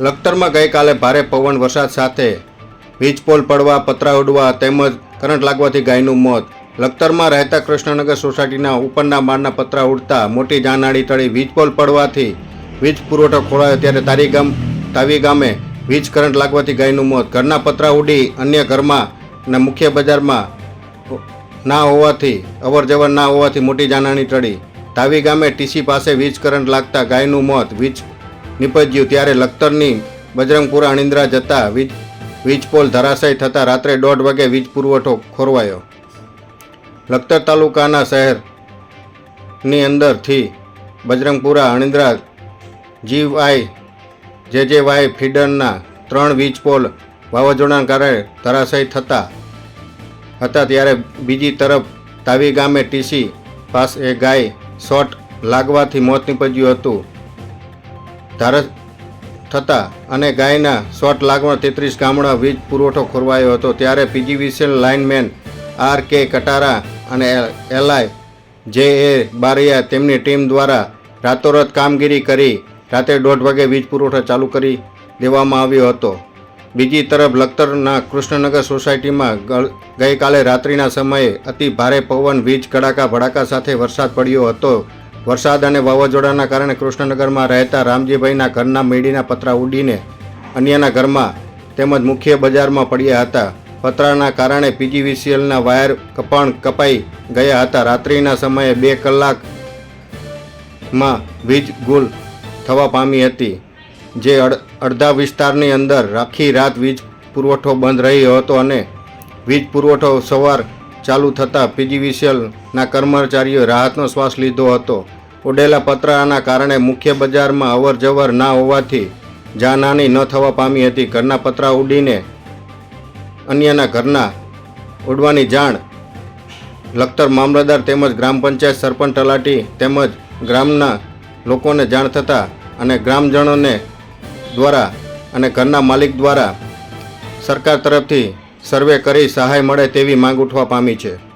લખતરમાં ગઈકાલે ભારે પવન, વરસાદ સાથે વીજપોલ પડવા, પતરા ઉડવા તેમજ કરંટ લાગવાથી ગાયનું મોત. લખતરમાં રહેતા કૃષ્ણનગર સોસાયટીના ઉપરના માળના પતરા ઉડતા મોટી જાનાળી તળી વીજપોલ પડવાથી વીજ પુરવઠો ખોળાયો ત્યારે તારી ગામ તાવી ગામે વીજ કરંટ લાગવાથી ગાયનું મોત. ઘરના પતરા ઉડી અન્ય ઘરમાં અને મુખ્ય બજારમાં ના હોવાથી, અવર જવર ના હોવાથી મોટી જાનાણી ટળી. તાવી ગામે ટીસી પાસે વીજ કરંટ લાગતા ગાયનું મોત. વીજ નીપજ્યું ત્યારે લખતરની બજરંગપુરા અણિંદ્રા જતા વીજ, વીજપોલ ધરાશય થતાં રાત્રે દોઢ વાગે વીજ પુરવઠો ખોરવાયો. લખતર તાલુકાના શહેરની અંદરથી બજરંગપુરા અણિંદ્રા જીવાય, જે જે વાય ફીડરના ત્રણ વીજપોલ વાવાઝોડાના કારણે ધરાશય થતા હતા ત્યારે બીજી તરફ તાવી ગામે ટીસી પાસે ગાય શોટ લાગવાથી મોત નીપજ્યું હતું. ધાર થતા અને ગાયના શોટ લાગવા તેત્રીસ ગામડા વીજ પુરવઠો ખોરવાયો હતો. ત્યારે PGVCL lineman R K Katara અને એલઆઈ જે એ બારિયા તેમની ટીમ દ્વારા રાતોરાત કામગીરી કરી રાતે દોઢ વાગે વીજ પુરવઠો ચાલુ કરી દેવામાં આવ્યો હતો. બીજી તરફ લખતરના કૃષ્ણનગર સોસાયટીમાં ગઈકાલે રાત્રિના સમયે અતિ ભારે પવન, વીજ કડાકા, ભડાકા સાથે વરસાદ પડ્યો હતો. વરસાદ અને વાવાઝોડાના કારણે કૃષ્ણનગરમાં રહેતા રામજીભાઈના ઘરના મેડીના પતરા ઉડીને અન્યના ઘરમાં તેમજ મુખ્ય બજારમાં પડ્યા હતા. પતરાના કારણે પીજીવીસીએલના વાયર કપાણ કપાઈ ગયા હતા. રાત્રિના સમયે બે કલાકમાં વીજ ગુલ થવા પામી હતી, જે અડ- અડધા વિસ્તારની અંદર આખી રાત વીજ પુરવઠો બંધ રહ્યો હતો અને વીજ પુરવઠો સવાર ચાલુ થતાં પીજીવીસીએલના કર્મચારીઓએ રાહતનો શ્વાસ લીધો હતો. ઉડેલા પતરાના કારણે મુખ્ય બજારમાં અવર જવર ના હોવાથી જાનહાની ન થવા પામી હતી. ઘરના પતરા ઉડીને અન્યના ઘરના ઉડવાની જાણ લખતર મામલતદાર તેમજ ગ્રામ પંચાયત સરપંચ તલાટી તેમજ ગ્રામના લોકોને જાણ થતાં અને ગ્રામજનોને દ્વારા અને ઘરના માલિક દ્વારા સરકાર તરફથી સર્વે કરી સહાય મળે તેવી માંગ ઉઠવા પામી છે.